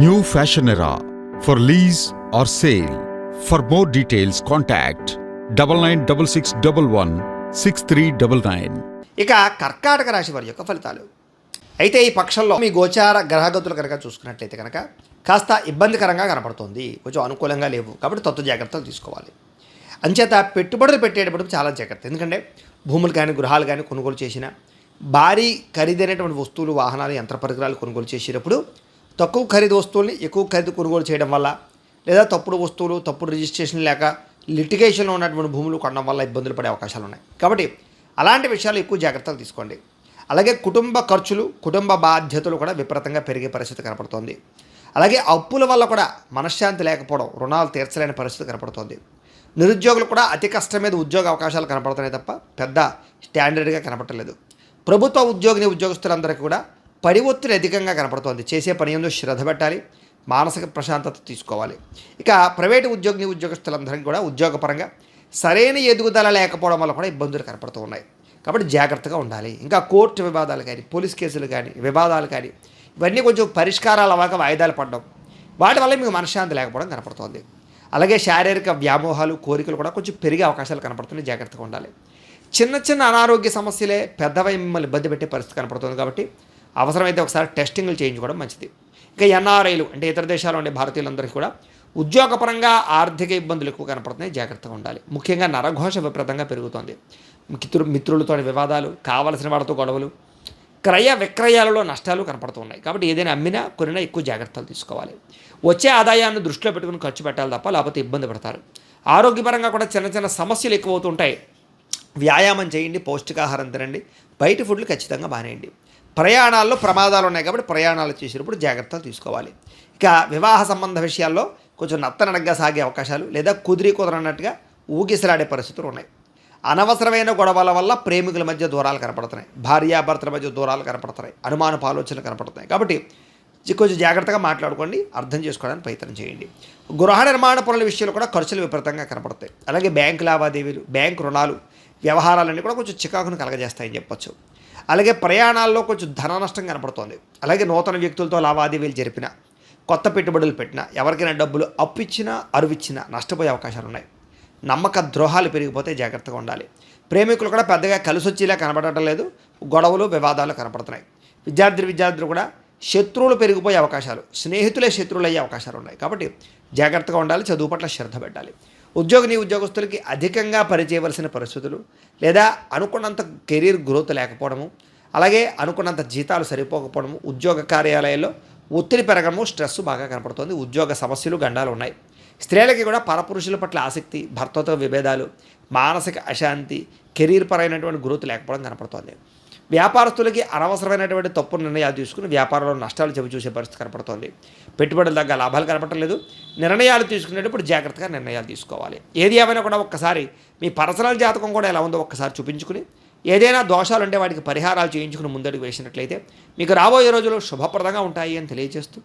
New fashion era for lease or sale for more details contact double nine double six double one six three double nine ఇక కర్కాటక రాశి వారి యొక్క ఫలితాలు. అయితే ఈ పక్షంలో మీ గోచార గ్రహగతులు కనుక చూసుకున్నట్లయితే కనుక కాస్త ఇబ్బందికరంగా కనపడుతుంది. కొంచెం అనుకూలంగా లేవు. కాబట్టి తత్వ జాగ్రత్తలు తీసుకోవాలి. అంచేత పెట్టుబడులు పెట్టేటప్పుడు చాలా జాగ్రత్త. ఎందుకంటే భూములు కానీ గృహాలు కానీ కొనుగోలు చేసిన భారీ ఖరీదైనటువంటి వస్తువులు వాహనాలు యంత్ర పరికరాలు కొనుగోలు చేసేటప్పుడు తక్కువ ఖరీదు వస్తువుల్ని ఎక్కువ ఖరీదు కొనుగోలు చేయడం వల్ల లేదా తప్పుడు వస్తువులు తప్పుడు రిజిస్ట్రేషన్ లేక లిటిగేషన్లో ఉన్నటువంటి భూములు కొనడం వల్ల ఇబ్బందులు పడే అవకాశాలు ఉన్నాయి. కాబట్టి అలాంటి విషయాలు ఎక్కువ జాగ్రత్తలు తీసుకోండి. అలాగే కుటుంబ ఖర్చులు కుటుంబ బాధ్యతలు కూడా విపరీతంగా పెరిగే పరిస్థితి కనపడుతోంది. అలాగే అప్పుల వల్ల కూడా మనశ్శాంతి లేకపోవడం రుణాలు తీర్చలేని పరిస్థితి కనపడుతోంది. నిరుద్యోగులు కూడా అతి కష్టం మీద ఉద్యోగ అవకాశాలు కనపడుతున్నాయి తప్ప పెద్ద స్టాండర్డ్గా కనపడలేదు ప్రభుత్వ ఉద్యోగిని ఉద్యోగస్తులందరికీ కూడా పడి ఒత్తిడి అధికంగా కనపడుతోంది. చేసే పని ఎందు శ్రద్ధ పెట్టాలి మానసిక ప్రశాంతత తీసుకోవాలి. ఇక ప్రైవేటు ఉద్యోగిని ఉద్యోగస్తులందరం కూడా ఉద్యోగపరంగా సరైన ఎదుగుదల లేకపోవడం వల్ల కూడా ఇబ్బందులు కనపడుతూ ఉన్నాయి. కాబట్టి జాగ్రత్తగా ఉండాలి. ఇంకా కోర్టు వివాదాలు కానీ పోలీస్ కేసులు కానీ వివాదాలు కానీ ఇవన్నీ కొంచెం పరిష్కారాలు అవ్వక వాయిదాలు పడడం వాటి వల్ల మీకు మనశ్శాంతి లేకపోవడం కనపడుతోంది. అలాగే శారీరక వ్యామోహాలు కోరికలు కూడా కొంచెం పెరిగే అవకాశాలు కనపడుతున్నాయి. జాగ్రత్తగా ఉండాలి. చిన్న చిన్న అనారోగ్య సమస్యలే పెద్దవై మిమ్మల్ని ఇబ్బంది పెట్టే పరిస్థితి కనపడుతుంది కాబట్టి అవసరమైతే ఒకసారి టెస్టింగ్లు చేయించుకోవడం మంచిది. ఇక ఎన్ఆర్ఐలు అంటే ఇతర దేశాల్లో ఉండే భారతీయులందరికీ కూడా ఉద్యోగపరంగా ఆర్థిక ఇబ్బందులు ఎక్కువ కనపడుతున్నాయి. జాగ్రత్తగా ఉండాలి. ముఖ్యంగా నరఘోష విపరీతంగా పెరుగుతోంది. మిత్రు మిత్రులతో వివాదాలు కావలసిన వాడితో గొడవలు క్రయ విక్రయాలలో నష్టాలు కనపడుతున్నాయి. కాబట్టి ఏదైనా అమ్మినా కొనినా ఎక్కువ జాగ్రత్తలు తీసుకోవాలి. వచ్చే ఆదాయాన్ని దృష్టిలో పెట్టుకుని ఖర్చు పెట్టాలి తప్ప లేకపోతే ఇబ్బంది పడతారు. ఆరోగ్యపరంగా కూడా చిన్న చిన్న సమస్యలు ఎక్కువ అవుతుంటాయి వ్యాయామం చేయండి పౌష్టికాహారం తినండి. బయట ఫుడ్లు ఖచ్చితంగా మానేయండి ప్రయాణాల్లో ప్రమాదాలు ఉన్నాయి కాబట్టి ప్రయాణాలు చేసేటప్పుడు జాగ్రత్తలు తీసుకోవాలి. ఇక వివాహ సంబంధ విషయాల్లో కొంచెం నత్తనడగ్గా సాగే అవకాశాలు లేదా కుదిరి కుదరనట్టుగా ఊగిసలాడే పరిస్థితులు ఉన్నాయి. అనవసరమైన గొడవల వల్ల ప్రేమికుల మధ్య దూరాలు కనపడుతున్నాయి. భార్యాభర్తల మధ్య దూరాలు కనపడుతున్నాయి. అనుమానపు ఆలోచనలు కనపడుతున్నాయి. కాబట్టి కొంచెం జాగ్రత్తగా మాట్లాడుకోండి అర్థం చేసుకోవడానికి ప్రయత్నం చేయండి. గృహ నిర్మాణ పనుల విషయంలో కూడా ఖర్చులు విపరీతంగా కనపడతాయి. అలాగే బ్యాంకు లావాదేవీలు బ్యాంకు రుణాలు వ్యవహారాలన్నీ కూడా కొంచెం చికాకును కలగజేస్తాయని చెప్పొచ్చు. అలాగే ప్రయాణాల్లో కొంచెం ధన నష్టం కనపడుతోంది. అలాగే నూతన వ్యక్తులతో లావాదేవీలు జరిపిన కొత్త పెట్టుబడులు పెట్టినా ఎవరికైనా డబ్బులు అప్పిచ్చినా అరువిచ్చినా నష్టపోయే అవకాశాలు ఉన్నాయి నమ్మక ద్రోహాలు పెరిగిపోతే జాగ్రత్తగా ఉండాలి. ప్రేమికులు కూడా పెద్దగా కలిసి వచ్చేలా కనపడటం లేదు. గొడవలు వివాదాలు కనపడుతున్నాయి. విద్యార్థి విద్యార్థులు కూడా శత్రువులు పెరిగిపోయే అవకాశాలు స్నేహితులే శత్రువులు అయ్యే అవకాశాలు ఉన్నాయి కాబట్టి జాగ్రత్తగా ఉండాలి చదువు పట్ల శ్రద్ధ పెట్టాలి. ఉద్యోగిని ఉద్యోగస్తులకి అధికంగా పనిచేయవలసిన పరిస్థితులు లేదా అనుకున్నంత కెరీర్ గ్రోత్ లేకపోవడము అలాగే అనుకున్నంత జీతాలు సరిపోకపోవడము ఉద్యోగ కార్యాలయాల్లో ఒత్తిడి పెరగడము స్ట్రెస్ బాగా కనపడుతుంది ఉద్యోగ సమస్యలు గండాలు ఉన్నాయి. స్త్రీలకి కూడా పరపురుషుల పట్ల ఆసక్తి భర్తతో విభేదాలు మానసిక అశాంతి కెరీర్ పరమైనటువంటి గ్రోత్ లేకపోవడం కనపడుతోంది. వ్యాపారస్తులకి అనవసరమైనటువంటి తప్పు నిర్ణయాలు తీసుకుని వ్యాపారంలో నష్టాలు చెవి చూసే పరిస్థితి కనపడుతోంది. పెట్టుబడుల దగ్గర లాభాలు కనపడలేదు నిర్ణయాలు తీసుకునేటప్పుడు జాగ్రత్తగా నిర్ణయాలు తీసుకోవాలి. ఏది ఏమైనా కూడా ఒక్కసారి మీ పర్సనల్ జాతకం కూడా ఎలా ఉందో ఒక్కసారి చూపించుకుని ఏదైనా దోషాలు ఉంటే వాటికి పరిహారాలు చేయించుకుని ముందడుగు వేసినట్లయితే మీకు రాబోయే రోజులు శుభప్రదంగా ఉంటాయి అని తెలియజేస్తూ